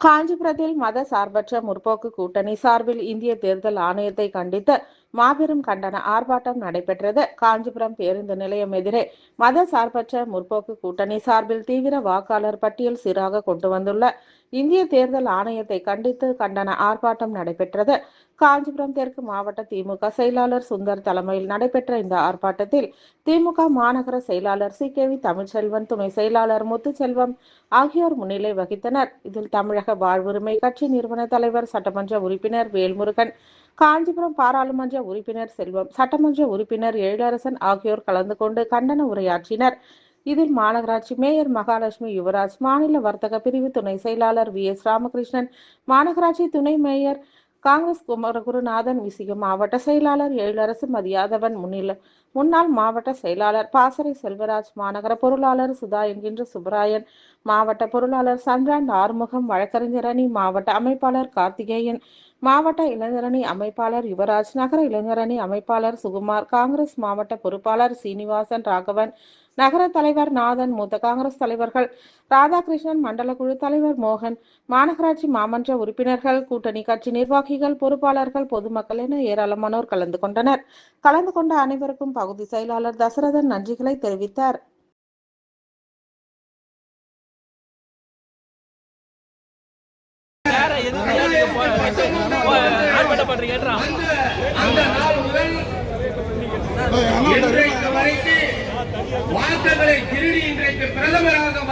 காஞ்சிபுரத்தில் மத சார்பற்ற முற்போக்கு கூட்டணி சார்பில் இந்திய தேர்தல் ஆணையத்தை கண்டித்து மாபெரும் கண்டன ஆர்ப்பாட்டம் நடைபெற்றது. காஞ்சிபுரம் பேருந்து நிலையம் எதிரே மத சார்பற்ற முற்போக்கு கூட்டணி சார்பில் தீவிர வாக்காளர் பட்டியல் சீராக கொண்டு வந்துள்ள இந்திய தேர்தல் ஆணையத்தை கண்டித்து கண்டன ஆர்ப்பாட்டம் நடைபெற்றது. காஞ்சிபுரம் தெற்கு மாவட்ட திமுக செயலாளர் சுந்தர் தலைமையில் நடைபெற்ற இந்த ஆர்ப்பாட்டத்தில் திமுக மாநகர செயலாளர் சி. கே. வி. தமிழ்ச்செல்வன் துணை செயலாளர் முத்துச்செல்வம் ஆகியோர் முன்னிலை வகித்தனர். இதில் தமிழக வாழ்வுரிமை கட்சி நிறுவன தலைவர் சட்டமன்ற உறுப்பினர் வேல்முருகன் காஞ்சிபுரம் பாராளுமன்ற உறுப்பினர் செல்வம் சட்டமன்ற உறுப்பினர் எழிலரசன் ஆகியோர் கலந்து கொண்டு கண்டன உரையாற்றினர். இதில் மாநகராட்சி மேயர் மகாலட்சுமி யுவராஜ் மாநில வர்த்தக பிரிவு துணை செயலாளர் வி. எஸ். ராமகிருஷ்ணன் மாநகராட்சி துணை மேயர் காங்கிரஸ் குமரகுருநாதன் விசிக மாவட்ட செயலாளர் எழிலரசு மதியாதவன் முன்னிலை முன்னாள் மாவட்ட செயலாளர் பாசறை செல்வராஜ் மாநகர பொருளாளர் சுதா என்கின்ற சுப்பராயன் மாவட்ட பொருளாளர் சந்திரான் ஆறுமுகம் வழக்கறிஞர் அணி மாவட்ட அமைப்பாளர் கார்த்திகேயன் மாவட்ட இளைஞரணி அமைப்பாளர் யுவராஜ் நகர இளைஞரணி அமைப்பாளர் சுகுமார் காங்கிரஸ் மாவட்ட பொறுப்பாளர் சீனிவாசன் ராகவன் நகர தலைவர் நாதன் மூத்த காங்கிரஸ் தலைவர்கள் ராதாகிருஷ்ணன் மண்டல குழு தலைவர் மோகன் மாநகராட்சி மாமன்ற உறுப்பினர்கள் கூட்டணி கட்சி நிர்வாகிகள் பொறுப்பாளர்கள் பொதுமக்கள் என ஏராளமானோர் கலந்து கொண்டனர். கலந்து கொண்ட அனைவருக்கும் பகுதி செயலாளர் தசரதன் நன்றிகளை தெரிவித்தார். அந்த நாள் முதல் இன்றைக்கு வரைக்கும் வாக்குகளை திருடி இன்றைக்கு பிரதமராக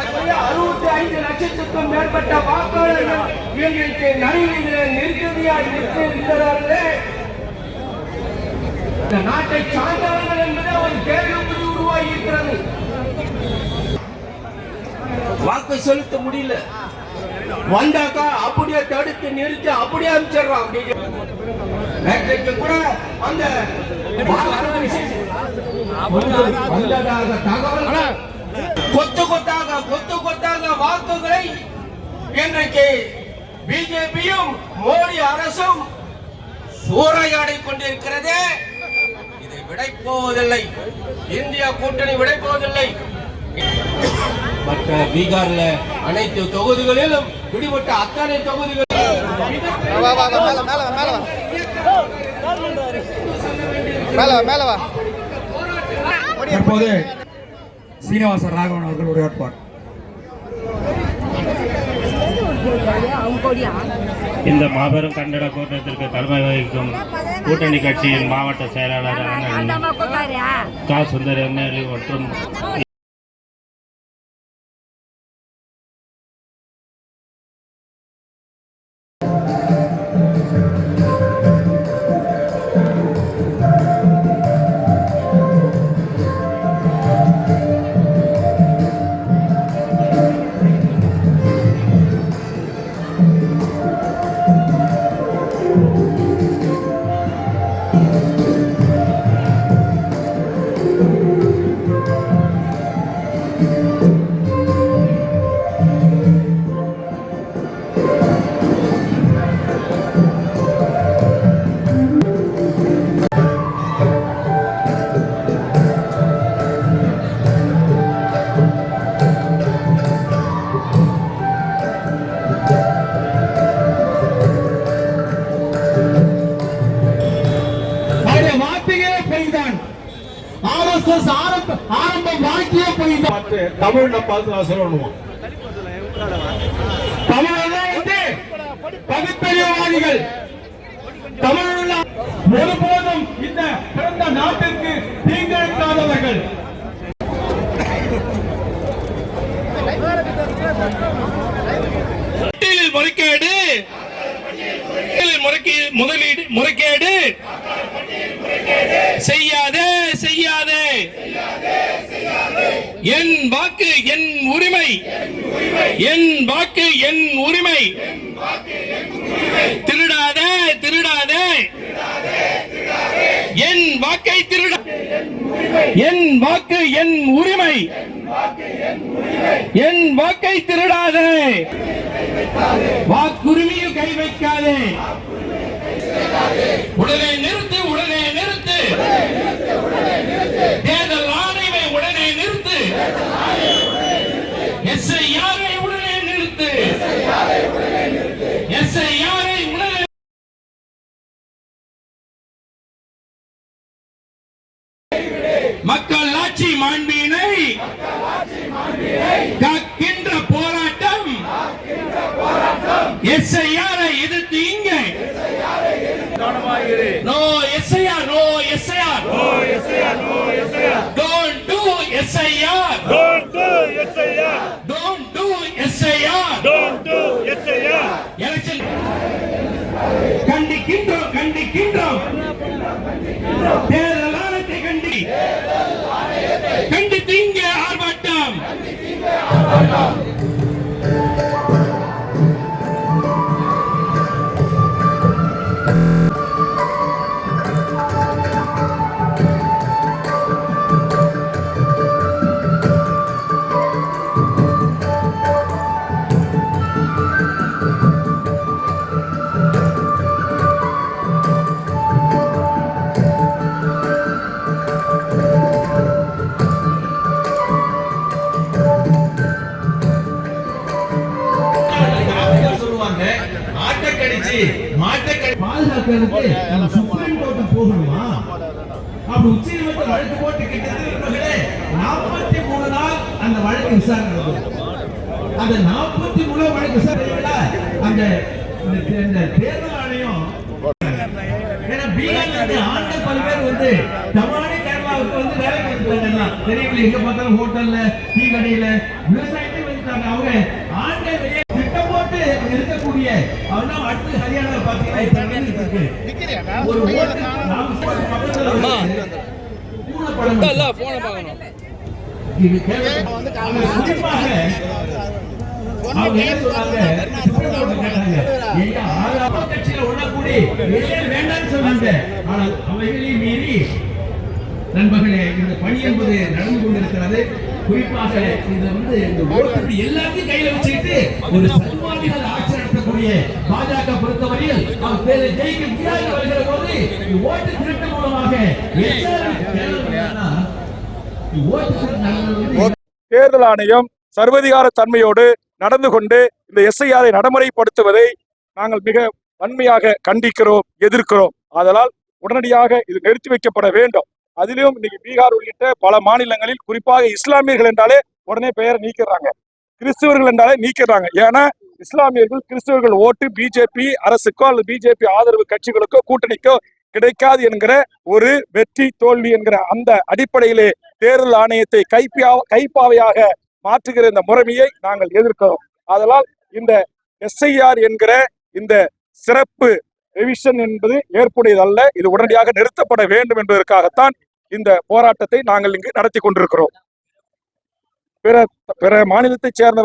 அறுபத்தி ஐந்து லட்சத்துக்கும் மேற்பட்ட வாக்காளர்கள் இன்றைக்கு நடுவில் நெருக்கடியாய் நிற்க இந்த நாட்டை சார்ந்தவர்கள் என்பது ஒரு கேள்வி உருவாகி இருக்கிறது வாக்கு செலுத்த முடியல. வந்தாக்கா அப்படியே தடுத்து நிறுத்தி அப்படியே அனுப்பிச்சிடுறான் நேற்றைக்கு கூட அந்த வந்ததாக தகவல். கொத்து கொத்தாக கொத்து கொத்தாக வாக்குகளை இன்றைக்கு பிஜேபியும் மோடி அரசும் சூறையாடி கொண்டிருக்கிறதே. இதை விடைப்போவதில்லை. இந்தியா கூட்டணி விடைப்போவதில்லை. மற்ற பீகார்ல அனைத்து தொகுதிகளிலும் பிடிபட்ட அத்தனை தொகுதிகளிலும் மேல வா தற்போது சீனிவாச ராகவன் அவர்கள் உரையாற்றுவார் இந்த மாபெரும் கண்டன கூட்டத்திற்கு தலைமை வகிக்கும் கூட்டணி கட்சியின் மாவட்ட செயலாளர் கா சுந்தர் எம்எல்ஏ மற்றும் பார்த்து தமிழ்ல பார்த்து நான் சொல்லணுமா? தமிழெல்லாம் வந்து பகுத்தறிவாதிகள் தமிழ் ஒருபோதும் இந்த பிறந்த நாட்டிற்கு தீங்கிழைக்காதவர்கள். முறைகேடு முதலீடு முறைகேடு செய்யாதே செய்யாதே. என் வாக்கு என் உரிமை. என் வாக்கு என் உரிமை. திருடாதே திருடாதே. என் வாக்கை திருட. என் வாக்கு என் உரிமை. என் வாக்கை திருடாதே. வாக்குரிமையை கை வைக்காதே. உடனே நிறுத்து உடனே நிறுத்து தேர்தல் ஆணையமை உடனே நிறுத்து எஸ்ஐஆரை உடனே நிறுத்து எஸ்ஐஆரை உடனே மக்கள் ஆட்சி மாண்பினை காக்கின்ற போராட்டம் எஸ்ஐஆர் எதிர்த்து இங்க no SIR no SIR no SIR no SIR don't do SIR don't do SIR don't do SIR don't do SIR election கண்டிக்கின்றோம் கண்டிக்கின்றோம் தேர்தல் ஆணையத்தை கண்டி தீங்க இங்கே ஆர்ப்பாட்டம். கடி பாதுகாக்கிறதுக்கு நம்ம சுப்ரீம் கோர்ட்டு போகணுமா? அப்படி உச்ச நீதிமன்றம் வழக்கு போட்டு கிட்டத்தட்ட நாற்பத்தி மூணு நாள் அந்த வழக்கு விசாரணை நடந்தது அந்த நாற்பத்தி மூணு வழக்கு விசாரணையில அந்த தேர்தல் ஆணையம் ஏன்னா இருந்து ஆண்கள் பல பேர் வந்து தமிழ்நாடு கேரளாவுக்கு வந்து வேலைக்கு வந்துட்டாங்க எங்க பார்த்தாலும் ஹோட்டல்ல டீ கடையில விவசாயத்தை வந்துட்டாங்க அவங்க ஆண்கள் வெளியே இருக்கக்கூடிய அடுத்து ஹரியானா பாத்தீங்கன்னா ஒரு குறிப்பாக வேண்டாம்னு சொன்னாங்க. ஆனால் அவைகளையும் மீறி நண்பர்களே இந்த பணி என்பது நடந்து கொண்டிருக்கிறது. குறிப்பாக இது வந்து இந்த ஓட்டு எல்லாத்தையும் கையில வச்சுக்கிட்டு ஒரு சன்மானிகள் ஆட்சி நடத்தக்கூடிய பாஜக பொறுத்தவரையில் அவர் பேரை ஜெயிக்க முடியாது வருகிற போது ஓட்டு திருட்டு மூலமாக தேர்தல் ஆணையம் சர்வதிகார தன்மையோடு நடந்து கொண்டு இந்த எஸ்ஐஆரை நடைமுறைப்படுத்துவதை நாங்கள் மிக வன்மையாக கண்டிக்கிறோம் எதிர்க்கிறோம். அதனால் உடனடியாக இது நிறுத்தி வைக்கப்பட வேண்டும். அதிலும் இன்னைக்கு பீகார் உள்ளிட்ட பல மாநிலங்களில் குறிப்பாக இஸ்லாமியர்கள் என்றாலே உடனே பெயரை நீக்கிறாங்க கிறிஸ்துவர்கள் என்றாலே நீக்கிறாங்க ஏன்னா இஸ்லாமியர்கள் கிறிஸ்துவர்கள் ஓட்டு பிஜேபி அரசுக்கோ அல்லது பிஜேபி ஆதரவு கட்சிகளுக்கோ கூட்டணிக்கோ கிடைக்காது என்கிற ஒரு வெற்றி தோல்வி என்கிற அந்த அடிப்படையிலே தேர்தல் ஆணையத்தை கைப்பியா கைப்பாவையாக மாற்றுகிற இந்த முறைமையை நாங்கள் எதிர்க்கிறோம். அதனால் இந்த எஸ்ஐஆர் என்கிற இந்த சிறப்பு ரெவிஷன் என்பது ஏற்புடையதல்ல. இது உடனடியாக நிறுத்தப்பட வேண்டும் என்பதற்காகத்தான் இந்த போராட்டத்தை நாங்கள் இங்கு நடத்தி கொண்டிருக்கிறோம். பிற பிற மாநிலத்தைச் சேர்ந்த